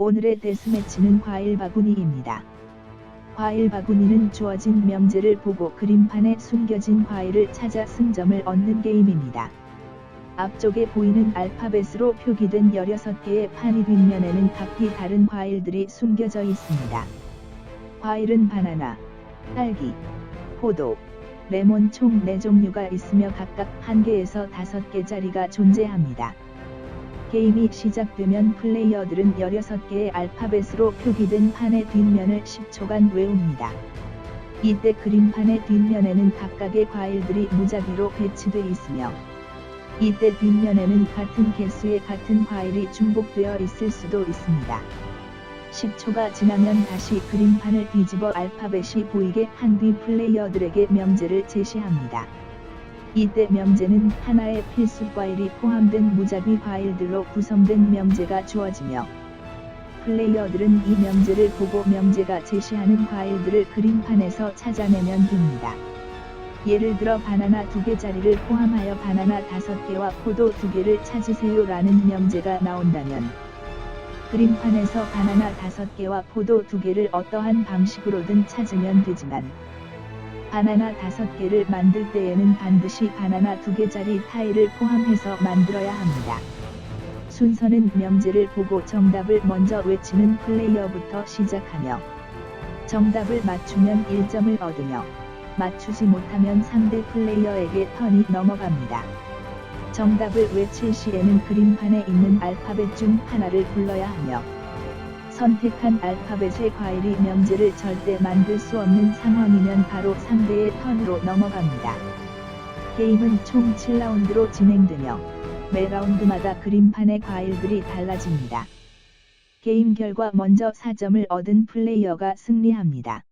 오늘의 데스매치는 과일 바구니입니다. 과일 바구니는 주어진 명제를 보고 그림판에 숨겨진 과일을 찾아 승점을 얻는 게임입니다. 앞쪽에 보이는 알파벳으로 표기된 16개의 판이 뒷면에는 각기 다른 과일들이 숨겨져 있습니다. 과일은 바나나, 딸기, 포도, 레몬 총 4종류가 있으며 각각 1개에서 5개짜리가 존재합니다. 게임이 시작되면 플레이어들은 16개의 알파벳으로 표기된 판의 뒷면을 10초간 외웁니다. 이때 그림판의 뒷면에는 각각의 과일들이 무작위로 배치돼 있으며 이때 뒷면에는 같은 개수의 같은 과일이 중복되어 있을 수도 있습니다. 10초가 지나면 다시 그림판을 뒤집어 알파벳이 보이게 한 뒤 플레이어들에게 명제를 제시합니다. 이때 명제는 하나의 필수 과일이 포함된 무작위 과일들로 구성된 명제가 주어지며 플레이어들은 이 명제를 보고 명제가 제시하는 과일들을 그림판에서 찾아내면 됩니다. 예를 들어 바나나 2개짜리를 포함하여 바나나 5개와 포도 2개를 찾으세요 라는 명제가 나온다면 그림판에서 바나나 5개와 포도 2개를 어떠한 방식으로든 찾으면 되지만 바나나 5개를 만들 때에는 반드시 바나나 2개짜리 타일을 포함해서 만들어야 합니다. 순서는 명제를 보고 정답을 먼저 외치는 플레이어부터 시작하며 정답을 맞추면 1점을 얻으며 맞추지 못하면 상대 플레이어에게 턴이 넘어갑니다. 정답을 외칠 시에는 그림판에 있는 알파벳 중 하나를 불러야 하며 선택한 알파벳의 과일이 명제를 절대 만들 수 없는 상황이면 바로 상대의 턴으로 넘어갑니다. 게임은 총 7라운드로 진행되며 매 라운드마다 그림판의 과일들이 달라집니다. 게임 결과 먼저 4점을 얻은 플레이어가 승리합니다.